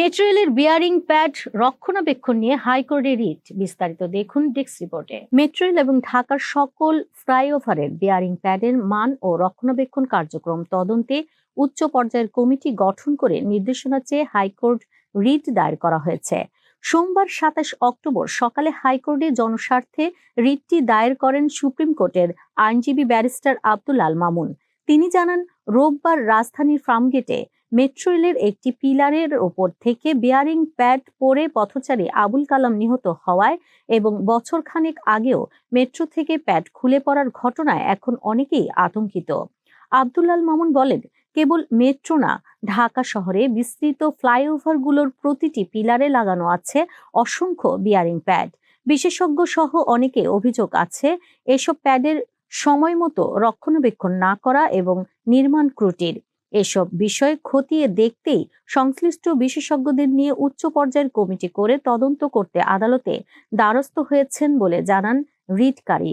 Metro রেলের bearing pad রক্ষণাবেক্ষণ নিয়ে হাইকোর্টে রিট বিস্তারিত দেখুন ডেস্ক রিপোর্টে। মেট্রো রেল এবং ঢাকার সকল ফ্লাইওভারের বিয়ারিং প্যাডের মান ও রক্ষণাবেক্ষণ কার্যক্রম তদন্তে উচ্চ পর্যায়ের কমিটি গঠন করে নির্দেশনা চেয়ে হাইকোর্ট রিট দায়ের করা হয়েছে। সোমবার সাতাশ অক্টোবর সকালে হাইকোর্টে জনস্বার্থে রিটটি দায়ের করেন সুপ্রিম কোর্টের আইনজীবী ব্যারিস্টার আব্দুল আল মামুন। তিনি জানান, রোববার রাজধানীর ফার্মগেটে মেট্রো রেলের একটি পিলারের ওপর থেকে বেয়ারিং প্যাড পরে পথচারী আবুল কালাম নিহত হওয়ায় এবং বছরখানেক আগেও মেট্রো থেকে প্যাড খুলে পড়ার ঘটনায় এখন অনেকেই আতঙ্কিত। আব্দুল্লাল মামুন বলেন, কেবল মেট্রো না, ঢাকা শহরে বিস্তৃত ফ্লাইওভারগুলোর প্রতিটি পিলারে লাগানো আছে অসংখ্য বিয়ারিং প্যাড বিশেষজ্ঞ সহ অনেকে অভিযোগ আছে, এসব প্যাডের সময় মতো রক্ষণাবেক্ষণ না করা এবং নির্মাণ ত্রুটির। এসব বিষয় খতিয়ে দেখতেই সংশ্লিষ্ট বিশেষজ্ঞদের নিয়ে উচ্চ পর্যায়ের কমিটি করে তদন্ত করতে আদালতে দ্বারস্থ হয়েছেন বলে জানান রিটকারী